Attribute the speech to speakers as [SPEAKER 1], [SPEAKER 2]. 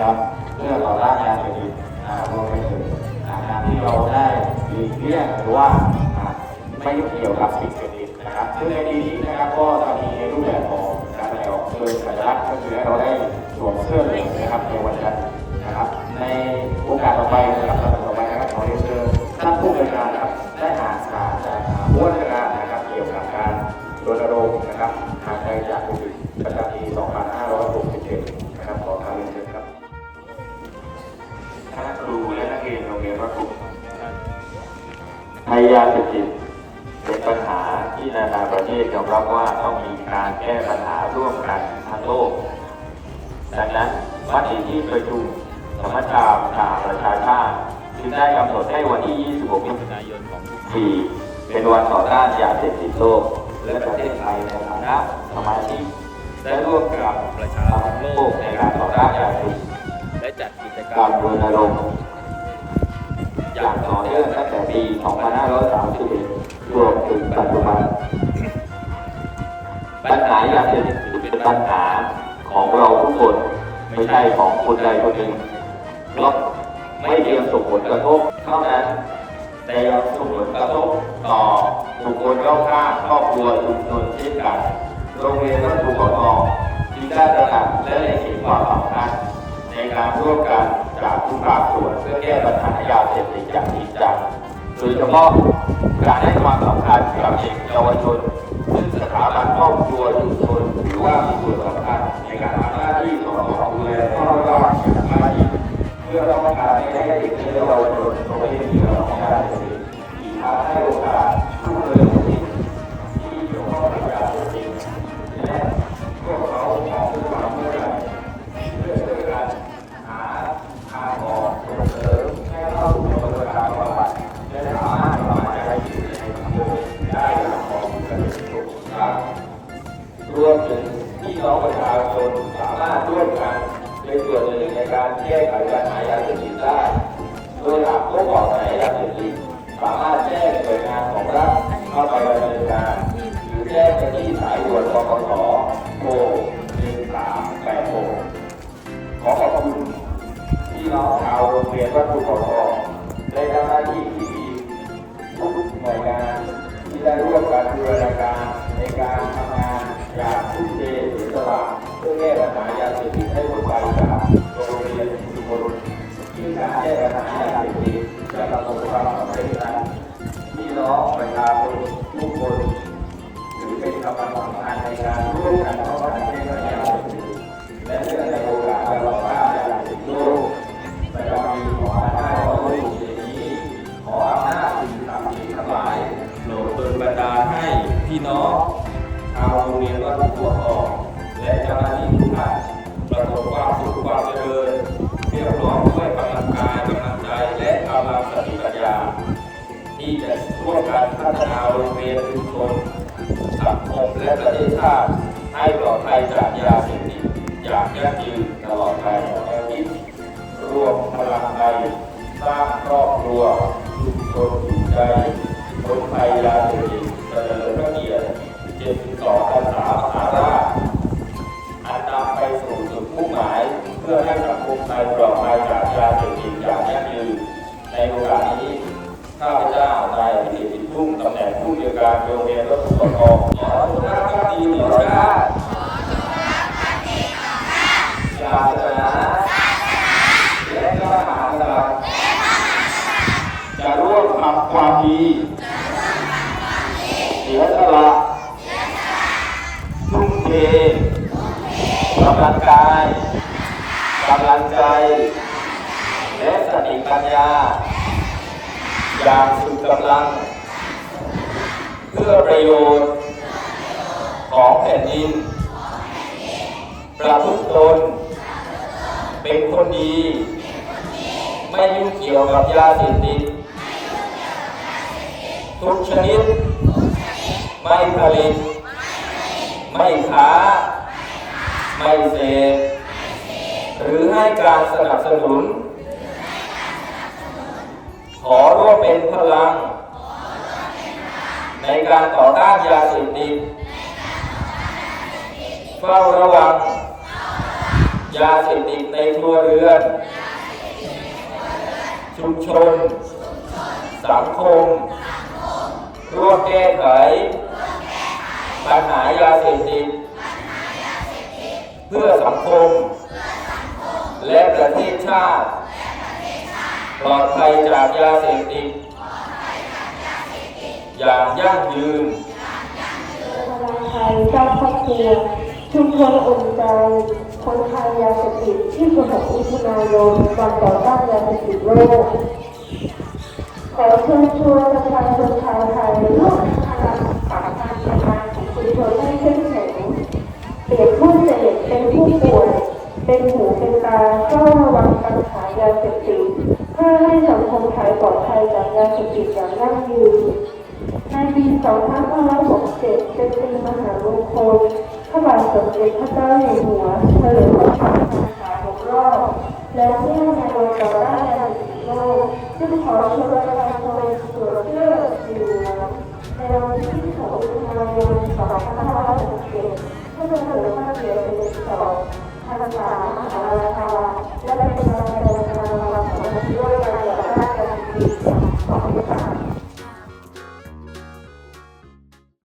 [SPEAKER 1] จัดกิจกรรมเพื่อต่อต้านยาเสพติดอ่ารวมไปถึงาการที่เราได้หลีกเลี่ยงหรือว่าไม่ยุ่งเกี่ยวกับสิ่งเสพติดนะครับซึ่งในปีนี้นะครับก็จะมีในรูปแบบของการแสดงออกโดยสัญลักษณ์ก็คือให้เราได้สวมเสื้อเหลืองนะครับในวันจันทร์นะครับ ในโอกาสต่อไปนะครับ ปัญหาที่นานาประเทศยอมรับว่าต้องมีการแก้ปัญหาร่วมกันทั้งโลก ดังนั้นมติที่ประชุมสมัชชาสหประชาชาติจึงได้กำหนดให้วันที่ 26มิถุนายนของปีเป็นวันต่อต้านยาเสพติดโลก และประเทศไทยในฐานะสมาชิกได้ร่วมกับประชาคมโลกในการต่อต้านยาเสพติด
[SPEAKER 2] และจัดกิจกรร
[SPEAKER 1] มรณรงค์อย่างต่อเนื่องตั้งแต่ปี 2531 ถึงปัจจุบัน ปัญหายาเสพติดเป็นปัญหาของเราทุกคนไม่ใช่ของคนใดคนหนึ่งเพราะไม่เพียงส่งผลกระทบเท่านั้น แต่ยังส่งผลกระทบต่อบุคคลรอบข้างครอบครัวชุมชนเช่นกันโรงเรียนวัดภูเขาทองจึงได้ตระหนักและเล็งเห็นความสำคัญในการร่วมกันจากทุกภาคส่วนเพื่อแก้ปัญหายาเสพติดอย่างจริงจังโดยเฉพาะ การให้ความสำคัญกับเด็กเยาวชนซึ่งสถาบันครอบครัวชุมชนถือว่ามีส่วนสำคัญในการทำหน้าที่สอดส่องดูแลพ่อแม่อย่างใกเพื่อต้องการไม่ให้เด็กเยาวชนตกเป็นเหยื่อ พร้อมกันทุกครั้งรวมถึงพี่น้องประชาชนสามารถร่วมกันเป็นส่วนหนึ่งในการแก้ไขปัญหายาเสพติดได้ โดยหากพบเบาะแสยาเสพติดสามารถแจ้งหน่วยงานของรัฐเข้าไปดำเนินการหรือแจ้งไปที่สายด่วนปปสโทร1386ขอขอบคุณพี่น้องชาวโรงเรียนวัดภูเขาทองได้ทำหน้าที่ ได้ร่วมกันบูรณาการในการทำงานอย่างทุ่มเทเสียสละเพื่อแก้ปัญหายาเสพติดให้หมดไป ที่จะร่วมกันพัฒนาโรงเรียนชุมชนสังคมและประเทศชาติให้ปลอดภัยจากยาเสพติดอย่างยั่งยืนตลอดไปแนวคิดรวมพลังใจสร้างครอบครัวชุมชนอยู่ใจคนไทยยาเสพติดเจริญพระเกียรติ72พรรษามหาราอันนำไปสู่จุดมุ่งหมาย เพื่อให้สังคมไทยปลอดภัยจากยาเสพติดอย่างยั่งยืนในโอกาสนี้ข้าพเจ้า นายอภิสิทธิ์ทุ่งตำแหน่งผู้เรียนการโรงเรียนรถสุขกองขอทุกท่านครับดีต่อชาติศาสนาและพระมหากษัตริย์จะร่วมทำความดีเสียสละทุ่มเทกำลังกายกำลังใจ และสติปัญญา อย่างสุดกำลัง เพื่อประโยชน์ของแผ่นดิน ประพฤติตนเป็นคนดี ไม่ยุ่งเกี่ยวกับยาเสพติดทุกชนิด ไม่ผลิต ไม่ค้า ไม่เสพหรือให้การสนับสนุน ข
[SPEAKER 3] อร่วมเป็นพลัง ในการต่อต้านยาเสพติดเฝ้าระวัง ยาเสพติดในครัวเรือน ชุมชน สังคม ร่วมแก้ไขปัญหายาเสพติดเพื่อสังคม และประเทศชาติ ปลอดภัยจากยาเสพติดอย่างยั่งยืน
[SPEAKER 2] คนไทยเจ้าครอบครัวชุมชนอุ่นใจคนไทยยาเสพติดที่16มิถุนายนวันต่อต้านยาเสพติดโลกขอเชิญชวนประชาชนชาวไทยร่วมพลังสาการทำงานของชุมชนให้เข้มแข็งเปลี่ยนผู้เสพเป็นผู้ป่วย เป็นหูเป็นตาเฝ้าระวังปัญหายาเสพติดเพื่อให้สังคมไทยปลอดภัย จากยาเสพติดอย่างยั่งยืนในปี2567เป็นปีมหามงคลพระบาทสมเด็จพระเจ้าอยู่หัวเฉลิมพระชนมพรรษา6รอบและเนื่องในวันต่อต้านยาเสพติดโลกจึงขอเชิญประชาชนตรวจเลือดอยู่ในวันที่2มิถุนายน2567เพื่อเฉลิมพระเกียรติเป็นสองพรรษามหาราชาและเป็นการแสดงพลังของด้วยกัน